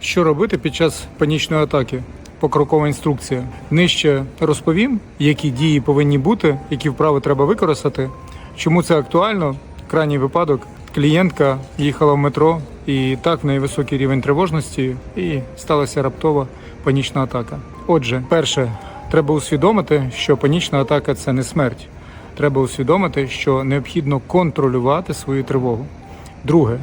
Що робити під час панічної атаки? Покрокова інструкція. Нижче розповім, які дії повинні бути, які вправи треба використати. Чому це актуально? Крайній випадок. Клієнтка їхала в метро, і так в неї високий рівень тривожності, і сталася раптова панічна атака. Отже, перше, треба усвідомити, що панічна атака це не смерть. Треба усвідомити, що необхідно контролювати свою тривогу. Друге,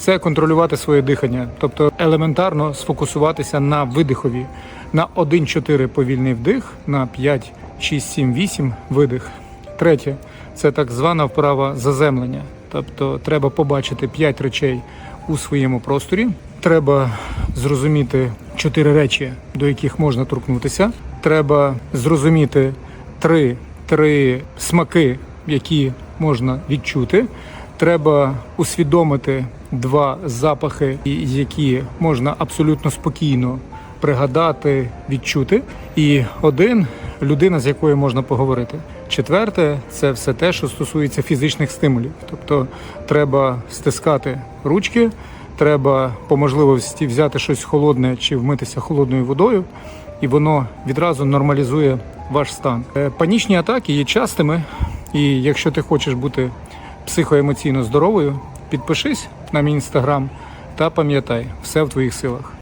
це контролювати своє дихання, тобто елементарно сфокусуватися на видихові, на 1-4 повільний вдих, на 5, 6, 7, 8 видих. Третє це так звана вправа заземлення. Тобто треба побачити 5 речей у своєму просторі. Треба зрозуміти 4 речі, до яких можна торкнутися. Треба зрозуміти три, три смаки, які можна відчути. Треба усвідомити два запахи, які можна абсолютно спокійно пригадати, відчути. І один людина, з якою можна поговорити. Четверте, це все те, що стосується фізичних стимулів. Тобто треба стискати ручки, треба по можливості взяти щось холодне чи вмитися холодною водою, і воно відразу нормалізує ваш стан. Е, Панічні атаки є частими, і якщо ти хочеш бути психоемоційно здоровою, підпишись на мій інстаграм та пам'ятай, все в твоїх силах.